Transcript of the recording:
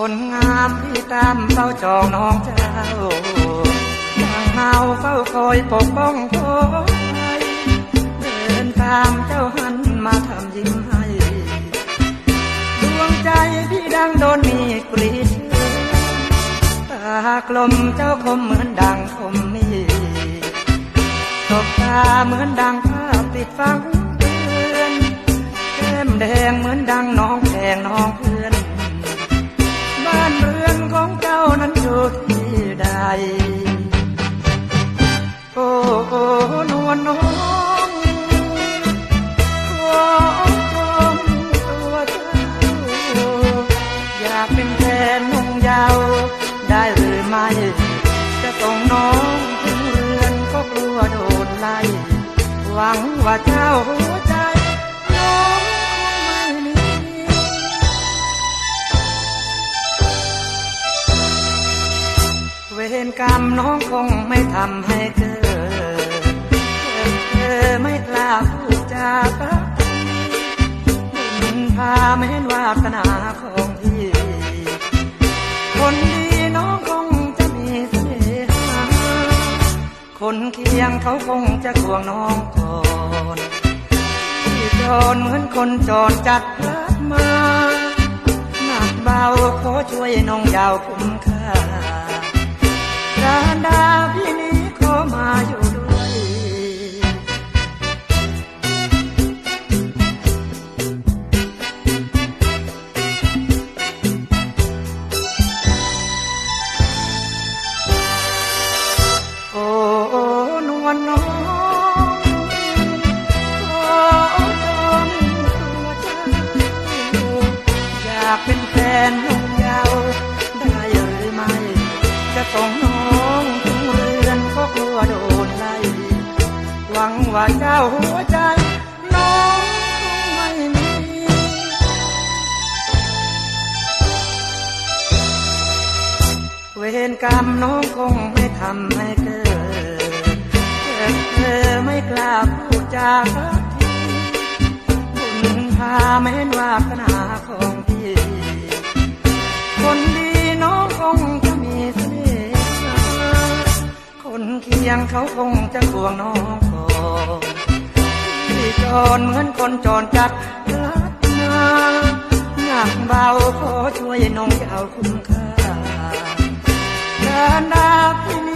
คนงามพี่ตามเฝ้าจองน้องเจ้าดังเฮาเฝ้าคอยปกป้องคอยเดินตามเจ้าหันมาทำยิ้มให้ดวงใจพี่ดังโดนมีกรีดตากลมเจ้าคมเหมือนดังคมมีตบตาเหมือนดังภาพติดฟัง จะส่งน้องถึงเรือนก็กลัวโดนไล่หวังว่าเจ้าหัวใจน้องคงไม่มีเวรกรรมน้องคงไม่ทำให้เกิดเธอไม่กล้าพูดจาปักบุญพาไม่เห็นวาสนาของ เคียงเขาคงจะทวงน้องก่อนที่จรเหมือนคนจรจัดรักมาหนักเบาขอช่วยน้องยาวคุ้มค่าการดาพี่นี้ขอมาอยู่ วลน้องขอจอมตัวเจ้าอยากเป็นแฟนน้องยาวได้หรือไม่ จะส่งน้องถึงเรือนก็กลัวโดนไล่หวังว่าเจ้าหัวใจน้องคงไม่มีเวรกรรมน้องคงไม่ทำให้เกิด ไม่กล้าพูดจาสักทีบุญพาไม่เห็นวาสนาของพี่ คนดีน้องคงจะมีเสน่ห์คนเคียงเขาคงจะควงน้องก่อนที่จรเหมือนคนจรจัดลัดมาหนักเบาขอช่วยน้องยาวคุ้มค่าการดาพี่นี้ขอมา